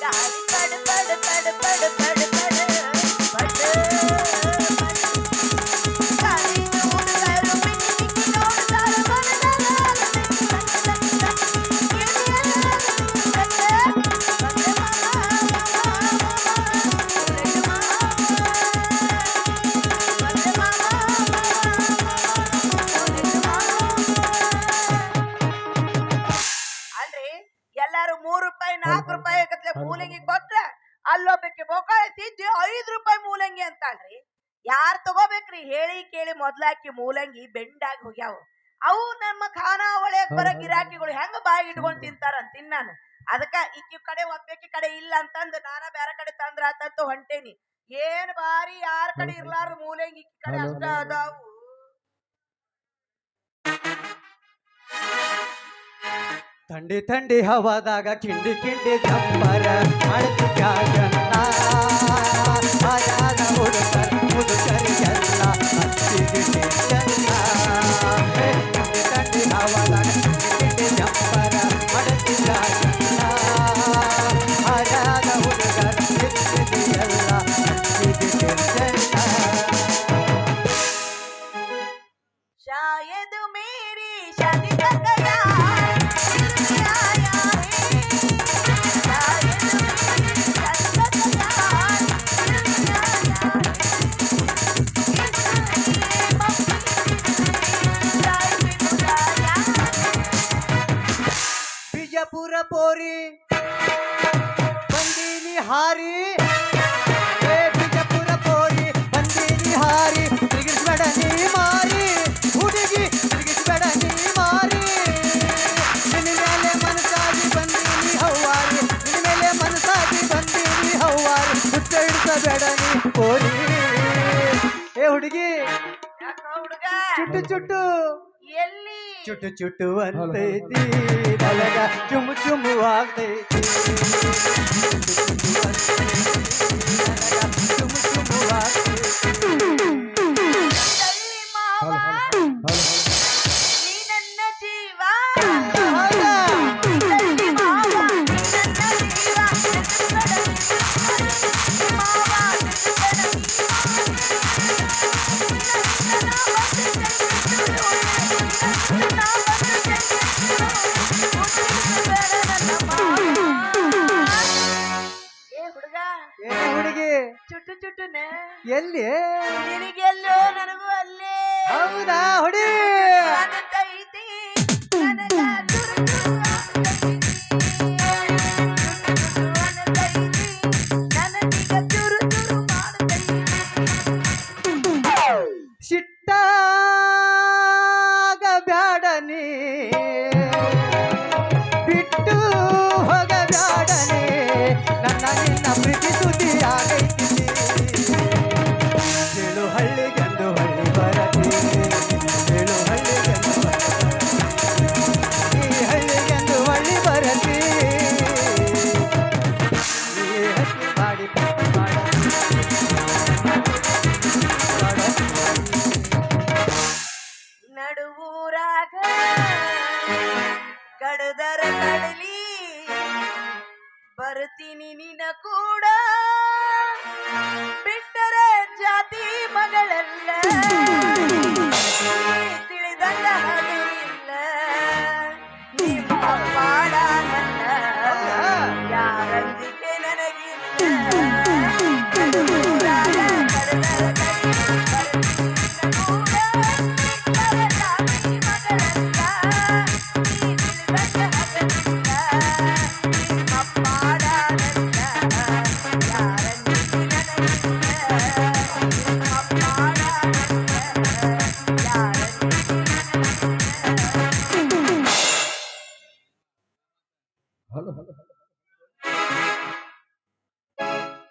படு படு படு படு படு. ರೂಪಾಯಿ ಮೂಲಂಗಿ ಕೊಟ್ರೆ ಅಲ್ಲೊಬ್ಬಕ್ಕೆ ಬೋಕಾಳೆ ತಿಂದು ಐದು ರೂಪಾಯಿ ಮೂಲಂಗಿ ಅಂತಾಳ್ರಿ. ಯಾರ್ ತಗೋಬೇಕ್ರಿ? ಹೇಳಿ ಕೇಳಿ ಮೊದ್ಲಾಕಿ ಮೂಲಂಗಿ ಬೆಂಡಾಗಿ ಹೋಗ್ಯಾವ. ಅವು ನಮ್ಮ ಖಾನಾ ಒಳಗ್ ಬರೋ ಗಿರಾಕಿಗಳು ಹೆಂಗ ಬಾಯಿ ಇಟ್ಕೊಂಡ್ ತಿಂತಾರಂತ ತಿನ್ನಾನು ಅದಕ್ಕ ಇಕ್ಕಿ ಕಡೆ ಒಬ್ಬಕಿ ಕಡೆ ಇಲ್ಲ ಅಂತಂದ್ ನಾನ ಬೇರೆ ಕಡೆ ತಂದ್ರ ಆತಂತ ಹೊಂಟೇನಿ. ಏನ್ ಬಾರಿ ಯಾರ ಕಡೆ ಇರ್ಲಾರ ಮೂಲಂಗಿ ಕಡೆ ಅಷ್ಟ ಅದಾವು. ಥಂಡಿ ಥಂಡಿ ಹವಾದಾಗ ಕಿಂಡಿ ಕಿಂಡಿ ಚಪ್ಪರ ಅಳತಿ ಬೇಡ ನೀ ಕೋಳಿ ಏ ಹುಡುಗಿ ಹುಡುಗ? ಚುಟ್ಟು ಚುಟ್ಟು. ಎಲ್ಲಿ? ಚುಟ್ಟು ಚುಟ್ಟು ಅಂತೈತಿ ನನಗ ಚುಮು ಚುಮು ಆಗ್ತೈತಿ. ಚುಮು ಚುಮು ಆಗ್ತೈತಿ.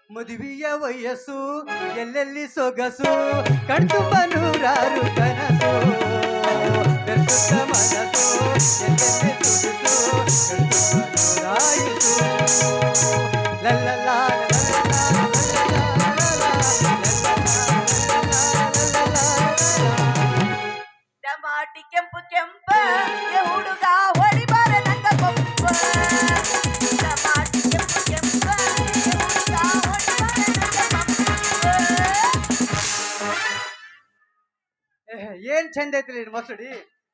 ಮದುವೆಯ ವಯಸ್ಸು ಎಲ್ಲೆಲ್ಲಿ ಸೊಗಸು ಕಣ್ತುಂಬ ನೂರಾರು ಕನಸು ಮನಸ್ಸು ಎಲ್ಲೆಲ್ಲಿ ಸೊಗಸು ಲಲ್ಲಲಾ ಕೆಂಪು ಕೆಂಪ ಹುಡುಗ ಏನ್ ಚಂದ ಐತಿ ನಿನ್ ಮಸೂಡಿ.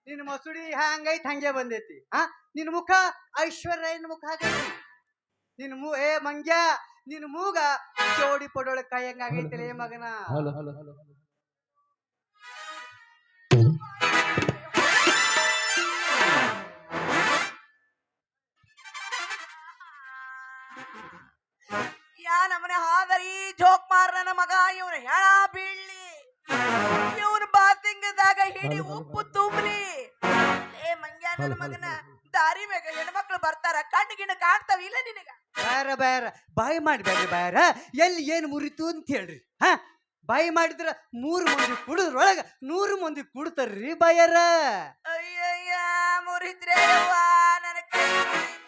ನಿನ್ ಮಸೂಡಿ ಹಂಗೈತ್ ಹಂಗೆ ಬಂದೈತಿ. ಹಾ? ನಿನ್ ಮುಖ ಐಶ್ವರ್ಯ ಮುಖ ಆಗೈತಿ. ನಿನ್ ಮೂ ಏ ಮಂಗ್ಯ ನಿನ್ ಮೂಗ ಜೋಡಿ ಪಡೋಳ ಕೈ ಹಂಗಾಗೈತಿ ಮಗನ. ಹಲೋ ಮಗನ ಹಲೋ. ಯಾ ನಮ್ಮನೆ ಹಾದರಿ ಜೋಕ್ ಮಾರ ನನ್ನ ಮಗ ಇವ್ರ ಹೇಳ ಬೀಳ್ಲಿ. ಬಾಸಿಂಗದಾಗ ಹಿಡಿ ಉಪ್ಪು ತುಂಬಲಿ. ಏ ಮಂಗ್ಯ ನನ್ನ ಮಗನ. ದಾರಿ ಮ್ಯಾಗ ಹೆಣ್ಮಕ್ಳು ಬರ್ತಾರ ಕಣ್ಣು ಗಿಣ್ಣು ಕಾಣ್ತಾವ ಇಲ್ಲ ನಿನಗ? ಬಾರ ಬಾರ ಬಾಯಿ ಮಾಡ್ಬೇಡ್ರಿ ಬಾರ ಎಲ್ಲಿ ಏನು ಮುರಿತು ಅಂತ ಹೇಳ್ರಿ ಹಾ? ಬಾಯಿ ಮಾಡಿದ್ರ ಮೂರು ಮಂದಿ ಕುಡಿದ್ರೊಳಗ ನೂರು ಮಂದಿ ಕುಡ್ತಾರ್ರಿ ಬಾಯರ. ಅಯ್ಯಯ್ಯ ಮುರಿದ್ರೆ ಅವ್ವ ನನ್ನ ಕೈ ಮುರಿದ್ರೆ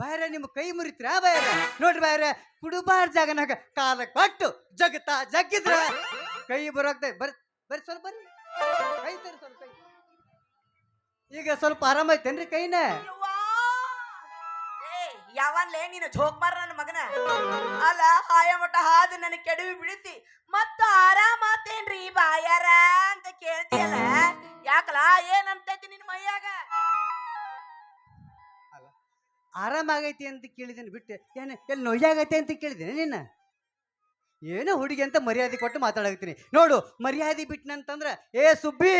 ಬಾಯರ ನಿಮ್ಮ ಕೈ ಮುರಿತ್ರ ಬಾಯರ ನೋಡ್ರಿ ಕುಡುಬಾರ ಜಾಗ ಜಾಗನಾಗ ಕಾಲ ಕೊಟ್ಟು ಜಗತ್ತ ಜಗ್ಗಿದ್ರ. ಕೈ ಬರೋಗ್ತದೆ ಬರ್ ಬರ್ರಿ ಸ್ವಲ್ಪ ಬರ್ರಿ. ಕೈ ತರಿ ಸ್ವಲ್ಪ ಈಗ ಸ್ವಲ್ಪ ಆರಾಮ ಐತೇನ್ರಿ ಕೈನ? ಯಾವನ್ಲೇ ನೀನು ಜೋಕ್ ಮಾರ ನನ್ನ ಮಗನ? ಅಲ್ಲ, ಹಾಯ ಮಠ ಹಾದು ನನಗೆ ಕೆಡವಿ ಬಿಡಿಸಿ ಮತ್ತು ಆರಾಮಾತೇನ್ರಿ ಬಾಯಾರ ಅಂತ ಕೇಳ್ತೀಯಲ್ಲ? ಯಾಕಲ, ಏನಂತೈತಿ ನಿನ್ನ ಮೈಯಾಗ? ಆರಾಮಾಗೈತಿ ಅಂತ ಕೇಳಿದ್ದೀನಿ ಬಿಟ್ಟು ಏನು ಎಲ್ಲಿ ನೋಯಾಗೈತೆ ಅಂತ ಕೇಳಿದ್ದೀನಿ ನಿನ್ನ? ಏನೋ ಹುಡುಗಿ ಅಂತ ಮರ್ಯಾದೆ ಕೊಟ್ಟು ಮಾತಾಡಕತ್ತೀನಿ. ನೋಡು ಮರ್ಯಾದೆ ಬಿಟ್ನಂತಂದ್ರ ಏ ಸುಬ್ಬಿ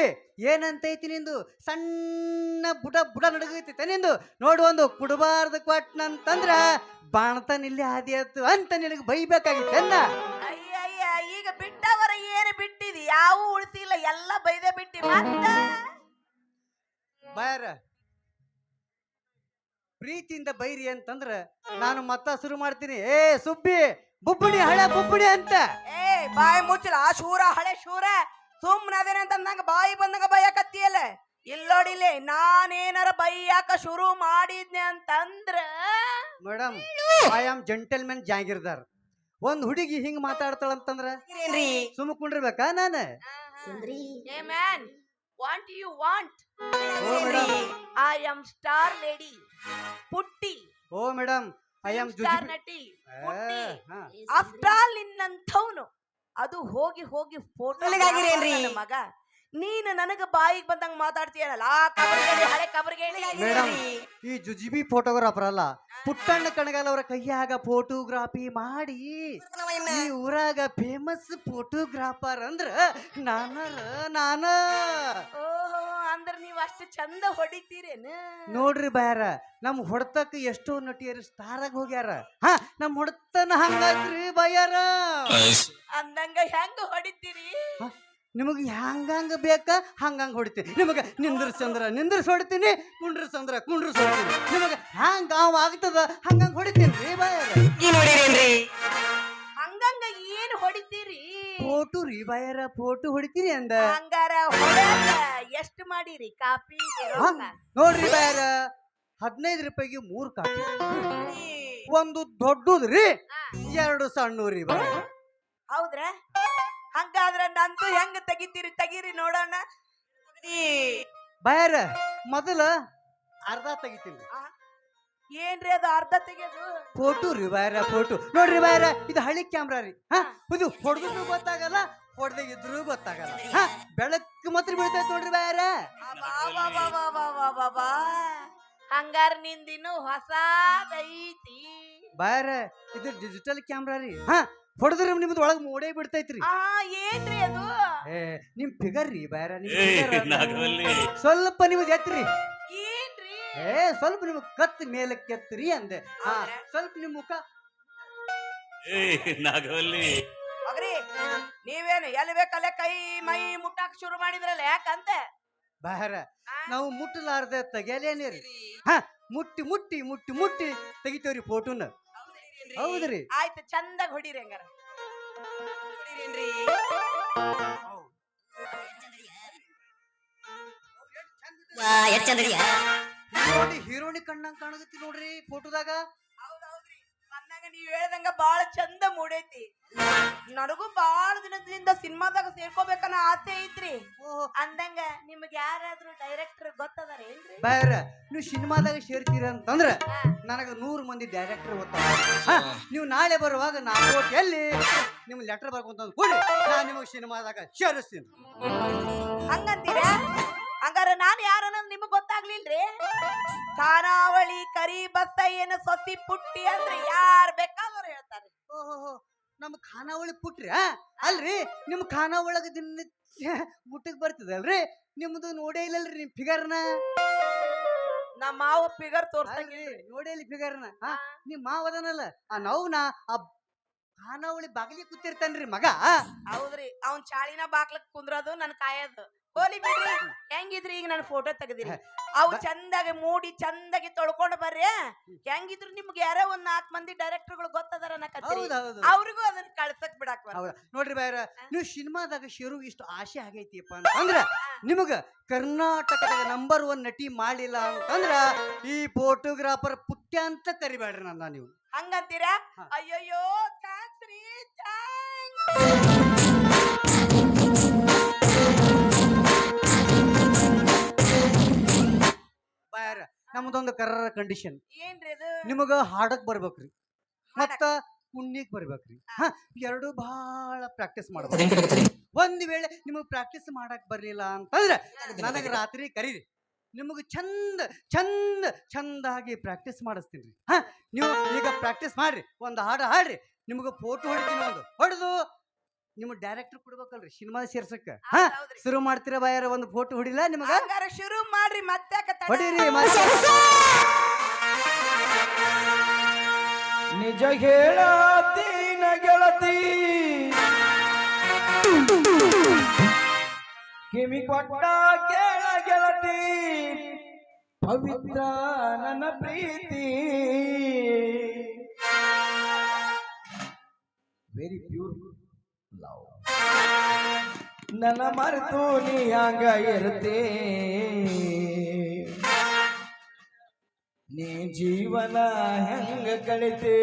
ಏನಂತೈತಿ ನಿಂದು? ಸಣ್ಣ ಬುಡ ಬುಡ ನಡಗೈತಿ ನಿಂದು? ನೋಡು ಒಂದು ಕುಡಬಾರ್ದು ಕೊಟ್ನಂತಂದ್ರ ಬಾಣತನ ಇಲ್ಲಿ ಹಾದಿ ಆಯ್ತು ಅಂತ ನಿನಗೆ ಬೈಬೇಕಾಗಿತ್ತು ಅನ್ನ ಅಯ್ಯಯ್ಯ ಈಗ ಬಿಟ್ಟವರ ಏನು ಬಿಟ್ಟಿದಿ? ಯಾವ ಉಳಿಸಿಲ್ಲ ಎಲ್ಲ ಬೈದೆ ಬಿಟ್ಟಿ ಮತ್ತ? ಬಾಯಾರ ಪ್ರೀತಿಯಿಂದ ಬೈರಿ ಅಂತಂದ್ರೆ ನಾನು ಮತ್ತ ಶುರು ಮಾಡ್ತೀನಿ. ಏ ಸುಬ್ಬಿ ಬುಬ್ಬುಡಿ ಹಳೆ ಬುಬ್ಬುಡಿ ಅಂತ. ಏ ಬಾಯಿ ಮುಚ್ಚಲ ಶೂರ ಹಳೆ ಶೂರ. ಸುಮ್ಮನೆ ಅದೇನೆ ಅಂತ ನಂಗ ಬಾಯಿ ಬಂದಂಗ ಬೈಯಕತ್ತಿಯಲ್ಲ. ಇಲ್ಲೋಡಿಲೆ ನಾನೇನಾರ ಬೈಯಾಕ ಶುರು ಮಾಡಿದ್ನೆ ಅಂತಂದ್ರ madam I am gentlemen Jagirdar. ಒಂದ್ ಹುಡುಗಿ ಹಿಂಗ್ ಮಾತಾಡ್ತಾಳಂತಂದ್ರ ಸುಮ್ಮ ಕುಂಡಿರ್ಬೇಕಾ ನಾನು? ಏ man want you want oh madam I am star lady Putti oh madam I am star ನಟಿ ಪುಟ್ಟಿ ಆಫ್ಟರ್ ಆಲ್ ನಿನ್ನಂಥವ್ನು. ಅದು ಹೋಗಿ ಹೋಗಿ ಫೋಟೋ ಮಗ. ನೀನು ನನಗ ಬಾಯಿಗೆ ಬಂದಂಗ ಮಾತಾಡ್ತೀಯಲ್ಲ ಆ ಹಳೆ ಮೇಡಮ್ ಈ ಜುಜಿಬಿ ಫೋಟೋಗ್ರಾಫರ್ ಅಲ್ಲ ಪುಟ್ಟಣ್ಣ ಕಣಗಾಲ್ ಅವರ ಕೈಯಾಗ ಫೋಟೋಗ್ರಾಫಿ ಮಾಡಿ ಈ ಊರಾಗ ಫೇಮಸ್ ಫೋಟೋಗ್ರಾಫರ್ ಅಂದ್ರ ನಾನರ ನಾನ. ಓಹೋ ಅಂದ್ರ ನೀವ್ ಅಷ್ಟು ಚಂದ ಹೊಡಿತೀರೇನ? ನೋಡ್ರಿ ಬ್ಯಾರ ನಮ್ ಹೊಡ್ತಕ್ಕ ಎಷ್ಟೋ ನಟಿಯರು ಸ್ಟಾರ್ ಆಗಿ ಹೋಗ್ಯಾರ. ಹಾ ನಮ್ ಹೊಡ್ತನ ಹಂಗಾದ್ರಿ ಬಯ್ಯಾರ ಅಂದಂಗ ಹೆಂಗ ಹೊಡಿತೀರಿ? ನಿಮಗೆ ಹಂಗಂಗ ಬೇಕಾ? ಹಂಗಂಗ ಹೊಡಿತೀನಿ. ನಿಮಗೆ ನಿಂದ್ರಸಂದ್ರ ನಿಂದ್ರಸ್ ಹೊಡಿತೀನಿ ಕುಂಡ್ರಸಂದ್ರ ಕುಂಡ್ರಸ್ ಹೊಡಿತೀನಿ ನಿಮಗೆ ಹ್ಯಾಂಗ ಅವ ಆಗ್ತದ? ಹಂಗಂಗೆ ಹೊಡಿತೀನಿ ರೀ ಬಾಯರ ಹಂಗಂಗ ಏನು ಹೊಡಿತೀರಿ? ಫೋಟು ರೀ ಬಾಯರ ಫೋಟೋ ಹೊಡಿತೀನಿ ಅಂದ. ಹಂಗಾರ ಎಷ್ಟು ಎಷ್ಟ್ ಮಾಡಿರಿ? ಕಾಪಿ ನೋಡ್ರಿ ಬಾಯರ ಹದಿನೈದು ರೂಪಾಯಿಗೆ ಮೂರು ಕಾಪಿ. ಒಂದು ದೊಡ್ಡದು ರೀ. ಎರಡು ಸಣ್ಣ ರೀ ಬಾಯ ಹೌದ್ರ? ಹಂಗಾದ್ರ ನಂದು ಹೆಂಗ ತೆಗಿತೀರಿ ತೆಗೀರಿ ನೋಡೋಣ. ಬಯರ ಮೊದಲ ಅರ್ಧ ತೆಗಿತೀನಿ. ಏನ್ರಿ ಅದು ಅರ್ಧ ತೆಗೆದು? ಫೋಟೋ ರೀ ಬಾಯ್ರ ಫೋಟೋ. ನೋಡ್ರಿ ಬಯರ ಇದು ಹಳಿ ಕ್ಯಾಮ್ರಾ ರೀ. ಹಾ ಇದು ಹೊಡೆದ್ರು ಗೊತ್ತಾಗಲ್ಲ ಹೊಡೆದ ಇದ್ರು ಗೊತ್ತಾಗಲ್ಲ. ಹಾ ಬೆಳಕು ಮಾತ್ರ ಬೀಳ್ತೈತೆ ನೋಡ್ರಿ ಬಾಯರ. ಹಂಗಾರ ನಿಂದಿನ್ನು ಐತಿ ಬರ ಇದು ಡಿಜಿಟಲ್ ಕ್ಯಾಮ್ರಾ ರೀ. ಹಾ ಹೊಡೆದ್ರೆ ನಿಮ್ದು ಒಳಗ್ ಮೂಡೇ ಬಿಡ್ತೈತ್ರಿ. ಆ ಏನ್ರಿ ಅದು? ಏ ನಿಮ್ ಫಿಗರ್ ರೀ ಬೇರೆ ನಿಮ್ ಏ figure ನಾಗವಲ್ಲಿ. ಸ್ವಲ್ಪ ನಿಮ್ದು ಎತ್ರಿ. ಏನ್ರಿ? ಏ ಸ್ವಲ್ಪ ನಿಮ್ ಕತ್ ಮೇಲಕ್ಕೆ ಎತ್ರಿ ಅಂದೆ. ಹಾ ಹೌದ್ರಾ? ಸ್ವಲ್ಪ ನಿಮ್ ಮುಖ. ಏ ನಾಗವಲ್ಲಿ. ಮಗ್ರಿ ನೀವೇನು ಎಲ್ಲಿ ಬೇಕಲ್ಲೇ ಕೈ ಮೈ ಮುಟ್ಟಾಕ್ ಶುರು ಮಾಡಿದ್ರಲ್ಲ ಯಾಕಂತೆ? ಬಹರ ಆ? ನಾವು ಮುಟ್ಟಲಾರ್ದೆ ತೆಗೆಯಲೇನೇ ರೀ ಹಾ ಮುಟ್ಟಿ ಮುಟ್ಟಿ ಮುಟ್ಟಿ ಮುಟ್ಟಿ ತೆಗಿತೇವ್ರಿ ಫೋಟೋನ ಹೌದ್ರಿ. ಆಯ್ತು ಚಂದಾಗ ಹೊಡೀರಿ ಹಂಗಾರ. ನೋಡಿ ಹೀರೋನಿ ಕಣ್ಣಂಗ್ ಕಾಣಗತ್ತಿ ನೋಡ್ರಿ ಫೋಟೋದಾಗ ನೀವ್ ಹೇಳ್ದಂಗ ಬಾಳ ಚಂದ ಮೂಡೈತಿ. ನನಗೂ ಬಾಳ ದಿನದಿಂದ ಸಿನಿಮಾದಾಗ ಸೇರ್ಕೋಬೇಕನ್ನ ಆಸೆ ಐತ್ರಿ. ಅಂದಂಗ ನಿಮ್ಗೆ ಯಾರಾದ್ರೂ ಡೈರೆಕ್ಟರ್ ಗೊತ್ತದಾರ ಏನ್ರಿ? ಬಾಯರ ನೀವು ಸಿನಿಮಾದಾಗ ಸೇರ್ತೀರ ಅಂತಂದ್ರ ನನಗ ನೂರು ಮಂದಿ ಡೈರೆಕ್ಟರ್ ಓದ್ತಾರೆ ನೀವು ನಾಳೆ ಬರುವಾಗ ನಾನು ಎಲ್ಲಿ ನಿಮ್ಮ ಲೆಟರ್ ಬರ್ಕೊಂತ ಕೂಡಿ ನಾನು ನಿಮಗೆ ಸಿನಿಮಾದಾಗ ಸೇರಿಸ್ತೀನಿ. ಹಂಗಂತೀರ? ಹಂಗಾರ ನಾನು ಯಾರನ್ನೋದು ನಿಮಗ್ ಗೊತ್ತಾಗ್ಲಿಲ್ರಿ? ಖಾನಾವಳಿ ಕರಿ ಬಸ್ತಯ್ಯನ ಸೊಸಿ ಪುಟ್ಟಿ ಅಂದ್ರೆ ಯಾರ್ ಬೇಕಾದ್ರೂ ಹೇಳ್ತಾರೆ. ಓಹೋ ನಮ್ಮ ಖಾನಾವಳಿ ಪುಟ್ರಿ? ಅಲ್ರಿ ನಿಮ್ ಖಾನಾವಳಗ ದಿನ ಬರ್ತದ ಬರ್ತದಲ್ರಿ ನಿಮ್ದು ನೋಡೇ ಇಲ್ಲಲ್ರಿ ನಿಮ್ ಫಿಗರ್ನ? ನಮ್ಮ ಮಾವ ಫಿಗರ್ ತೋರ್ಸಿ ನೋಡೇ ಇಲ್ಲ ಫಿಗರ್ನ ನಿಮ್ ಮಾವ ಅದನಲ್ಲ ಆ ನೌನ ಆ ಖಾನಾವಳಿ ಬಾಗ್ಲಿ ಕೂತಿರ್ತಾನ್ರಿ ಮಗ ಹೌದ್ರಿ ಅವ್ನ್ ಚಾಳಿನ ಬಾಗ್ಲಕ್ ಕುಂದ್ರದು ನನ್ ಕಾಯೋದು. ಹೋಲಿ ಬಿಡ್ರಿ. ಹೆಂಗಿದ್ರಿ ಈಗ ನನ್ನ ಫೋಟೋ ತೆಗೆದಿರಿ? ಅವು ಚಂದಾಗಿ ಮೂಡಿ ಚಂದಾಗಿ ತೊಳ್ಕೊಂಡು ಬರ್ರಿ. ಹೆಂಗಿದ್ರು ನಿಮ್ಗೆ ಯಾರೋ ಒಂದ್ ನಾಲ್ಕ್ ಮಂದಿ ಡೈರೆಕ್ಟರ್ಗಳು ಗೊತ್ತದಾರ ಅನ್ನಕತ್ತೀರಿ. ಹೌದ್ ಹೌದು ಅವ್ರಿಗೂ ಅದನ್ನ ಕಳ್ಸಕ್ ಬಿಡಾಕ್ ಬರಲ್ಲ. ಹೌದಾ. ನೋಡ್ರಿ ಬಾಯ್ರ ನೀವು ಸಿನಿಮಾದಾಗ ಶುರು ಇಷ್ಟು ಆಸೆ ಆಗೈತಿಪ್ಪ ಅಂತಂದ್ರ ನಿಮಗ ಕರ್ನಾಟಕದಾಗ ನಂಬರ್ ಒನ್ ನಟಿ ಮಾಡಿಲ್ಲ ಅಂತಂದ್ರ ಈ ಫೋಟೋಗ್ರಾಫರ್ ಪುಟ್ಯ ಅಂತ ಕರಿಬೇಡ್ರಿ ನನ್ನ ನೀವು. ಹಂಗಂತೀರಾ? ಹಾ. ಅಯ್ಯಯ್ಯೋ ಥ್ಯಾಂಕ್ಸ್ ರೀ ಥ್ಯಾಂಕ್ಸ್. ಬಾಯ್ರ ನಮ್ದೊಂದು ಕರ್ರ ಕಂಡೀಷನ್ ಏನ್ರಿ ಅದು ನಿಮಗ ಹಾಡಕ್ ಬರ್ಬೇಕ್ರಿ. ಮತ್ತ ಕುಣ್ಣಿಗ್ ಬರ್ಬೇಕ್ರಿ. ಹಾ. ಎರಡು ಬಹಳ ಪ್ರಾಕ್ಟೀಸ್ ಮಾಡ್ಬೇಕು. ಒಂದ್ ವೇಳೆ ನಿಮಗ್ ಪ್ರಾಕ್ಟೀಸ್ ಮಾಡಕ್ ಬರ್ಲಿಲ್ಲ ಅಂತಂದ್ರೆ ನನಗ ರಾತ್ರಿ ಕರೀರಿ. ನಿಮಗ್ ಚಂದ ಚಂದ ಚಂದಾಗಿ ಪ್ರಾಕ್ಟೀಸ್ ಮಾಡಿಸ್ತೀನಿ ಹಾ ನೀವು ಈಗ ಪ್ರಾಕ್ಟೀಸ್ ಮಾಡ್ರಿ. ಒಂದು ಹಾಡು ಹಾಡ್ರಿ. ನಿಮಗೆ ಫೋಟೋ ಹೊಡಿತೀನಿ ಒಂದು. ಹೊಡೆದು. ನಿಮ್ಮ ಡೈರೆಕ್ಟರ್ ಕೊಡ್ಬೇಕಲ್ರಿ ಸಿನಿಮಾ ಸೇರ್ಸಕ್ಕ ಹಾ ಶುರು ಮಾಡ್ತೀರ ಬಾಯಾರ ಒಂದು ಫೋಟೋ ಹೊಡಿಲ್ಲ ನಿಮಗ? ಹಂಗಾರ ಶುರು ಮಾಡ್ರಿ ಮತ್ತೆ ಹೊಡಿರಿ ನಿಜ ಹೇಳತೀನ ಗೆಳತಿ ಕಿವಿ ಕೊಟ್ಟ ಕೇಳ ಗೆಳತಿ ಪವಿತ್ರ ನನ್ನ ಪ್ರೀತಿ. ವೆರಿ ಪ್ಯೂರ್ ಲವ್ ನನ್ನ ಮರೆತು ನೀ ಹಂಗ ಇರುತ್ತೆ ನೀ ಜೀವನ ಹೆಂಗ ಕಳಿತೆ?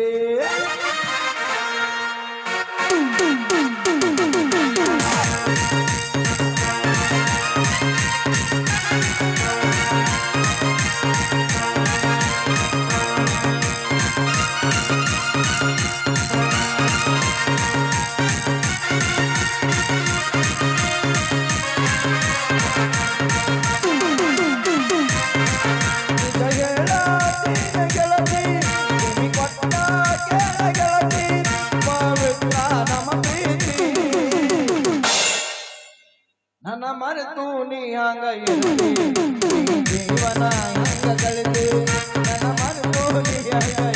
ನೀ ಹಂಗ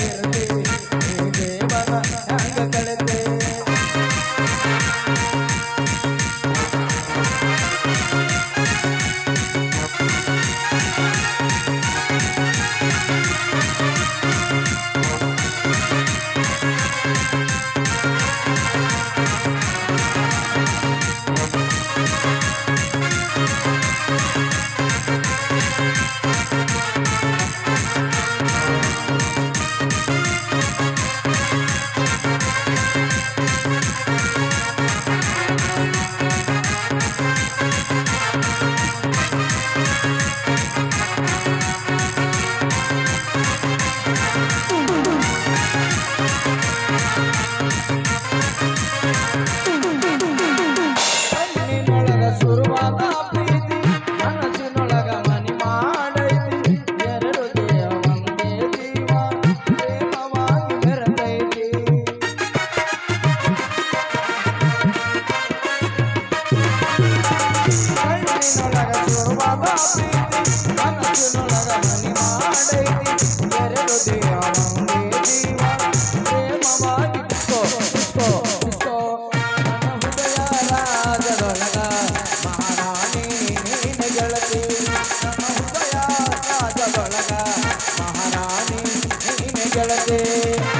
ನೀನೆ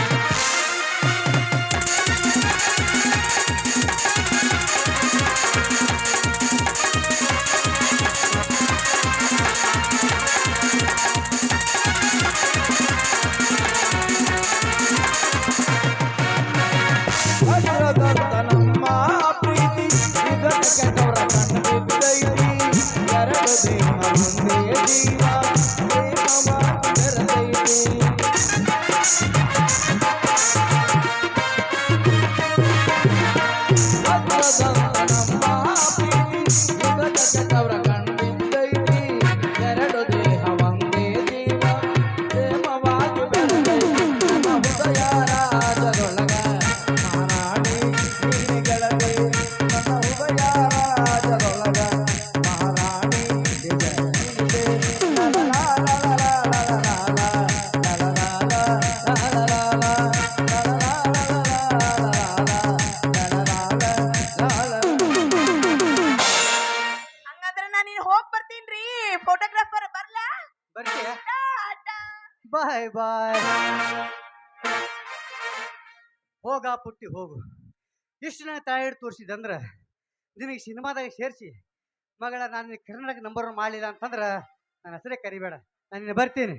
ಪುಟ್ಟಿ ಹೋಗು ಇಷ್ಟು ನನಗೆ ತಾಯಿಡ್ ತೋರಿಸಿದಂದ್ರೆ ನಿನಗೆ ಸಿನಿಮಾದಾಗ ಸೇರಿಸಿ, ಮಗಳ ನಾನು ಕರ್ನಾಟಕ ನಂಬರ್ ಮಾಡಲಿಲ್ಲ ಅಂತಂದ್ರೆ ನನ್ನ ಹೆಸರೇ ಕರಿಬೇಡ. ನಾನು ಬರ್ತೀನಿ.